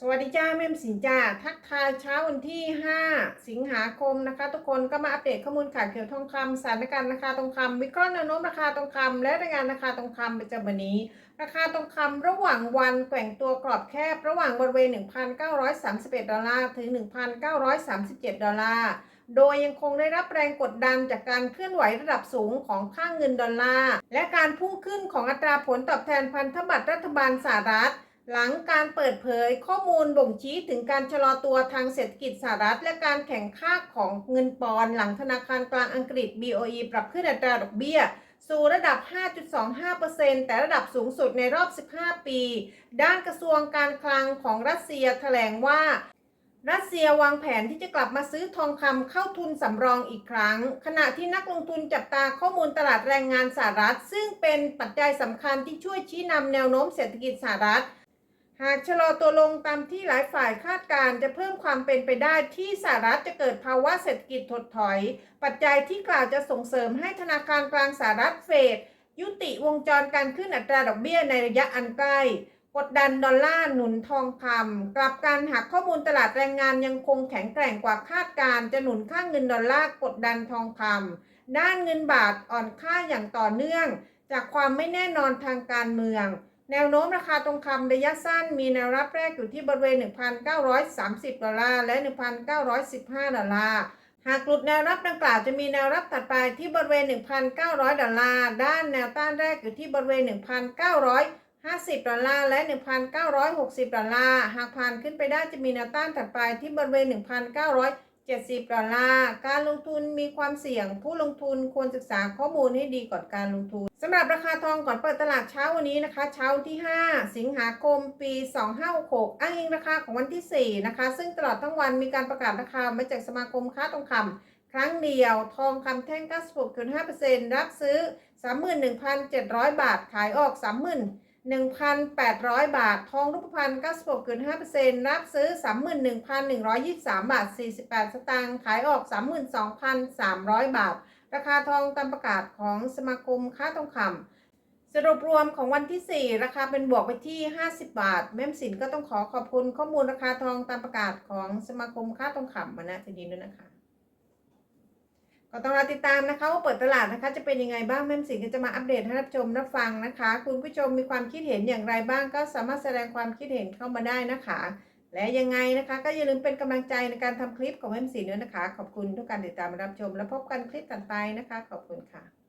สวัสดีจ้าแม่มสินจ้าทักทายเช้าวันที่ 5 สิงหาคมนะคะ ทุกคนก็มาอัปเดตข้อมูลข่าวเกี่ยวทองคำสถานการณ์ราคาทองคำวิเคราะห์แนวโน้มราคาทองคำและรายงานราคาทองคำประจำวันนี้ ราคาทองคำระหว่างวันแกว่งตัวกรอบแคบ ระหว่างบริเวณ 1,931 ดอลลาร์ถึง 1,937 ดอลลาร์โดยยังคงได้รับแรงกดดันจากการเคลื่อนไหวระดับสูงของค่างเงินดอลลาร์และการพุ่งขึ้นของอัตราผลตอบแทนพันธบัตรรัฐบาลสหรัฐ หลังการเปิดเผยข้อมูลบ่งชี้ถึงการชะลอตัวทางเศรษฐกิจสหรัฐ และการแข่งข้าของเงินปอนด์หลังธนาคารกลางอังกฤษ BOE ปรับขึ้นอัตราดอกเบี้ย สู่ระดับ 5.25%แต่ระดับสูงสุดในรอบ 15 ปี ด้านกระทรวงการคลังของรัสเซียแถลงว่ารัสเซียวางแผนที่จะกลับมาซื้อทองคำเข้าทุนสำรองอีกครั้ง ขณะที่นักลงทุนจับตาข้อมูลตลาดแรงงานสหรัฐ ซึ่งเป็นปัจจัยสำคัญที่ช่วยชี้นำแนวโน้มเศรษฐกิจสหรัฐ หากชะลอตัวลงตามที่หลายฝ่ายคาดการณ์จะเพิ่มความเป็นไปได้ที่สหรัฐจะเกิดภาวะเศรษฐกิจถดถอย ปัจจัยที่กล่าวจะส่งเสริมให้ธนาคารกลางสหรัฐเฟดยุติวงจรการขึ้นอัตราดอกเบี้ยในระยะอันใกล้กดดันดอลลาร์หนุนทองคำกลับกันหากข้อมูลตลาดแรงงานยังคงแข็งแกร่งกว่าคาดการณ์จะหนุนค่าเงินดอลลาร์กดดันทองคำด้านเงินบาทอ่อนค่าอย่างต่อเนื่อง จากความไม่แน่นอนทางการเมือง แนวโน้มราคาทองคำระยะสั้นมีแนวรับแรกอยู่ที่บริเวณ 1,930 ดอลลาร์ และ 1,915 ดอลลาร์ หากหลุดแนวรับดังกล่าวจะมีแนวรับถัดไปที่บริเวณ 1,900 ดอลลาร์ ด้านแนวต้านแรกอยู่ที่บริเวณ 1,950 ดอลลาร์ และ 1,960 ดอลลาร์ หากผ่านขึ้นไปได้จะมีแนวต้านถัดไปที่บริเวณ 1,900 70 ดอลลาร์ การลงทุนมีความเสี่ยง ผู้ลงทุนควรศึกษาข้อมูลให้ดีก่อนการลงทุนสำหรับราคาทองก่อนเปิดตลาดเช้าวันนี้นะคะ เช้าที่ 5 สิงหาคม ปี 2566 อ้างอิงราคาของวันที่ 4 นะคะ ซึ่งตลอดทั้งวันมีการประกาศราคามาจากสมาคมค้าทองคำครั้งเดียว ทองคำแท่ง 96.5%รับซื้อ 31,700 บาท ขายออก 1,800 บาท ทองรูปพรรณ96.5%รับซื้อ 31,123 บาท 48 สตางค์ขายออก 32,300 บาท ราคาทองตามประกาศของสมาคมค้าทองคำสรุปรวมของวันที่ 4 ราคาเป็นบวกไปที่ 50 บาท แม่มสินก็ต้องขอขอบคุณข้อมูลราคาทองตามประกาศของสมาคมค้าทองคำมาณที่นี้ด้วยนะคะ ก็ต้องรอติดตามนะคะว่าเปิดตลาดนะคะ จะเป็นยังไงบ้างแม่มสิงก็จะมาอัปเดตให้รับชมรับฟังนะคะ คุณผู้ชมมีความคิดเห็นอย่างไรบ้างก็สามารถแสดงความคิดเห็นเข้ามาได้นะคะ และยังไงนะคะ ก็อย่าลืมเป็นกำลังใจในการทำคลิปของแม่มสินด้วยนะคะ ขอบคุณทุกการติดตามรับชม และพบกันคลิปต่อไปนะคะ ขอบคุณค่ะ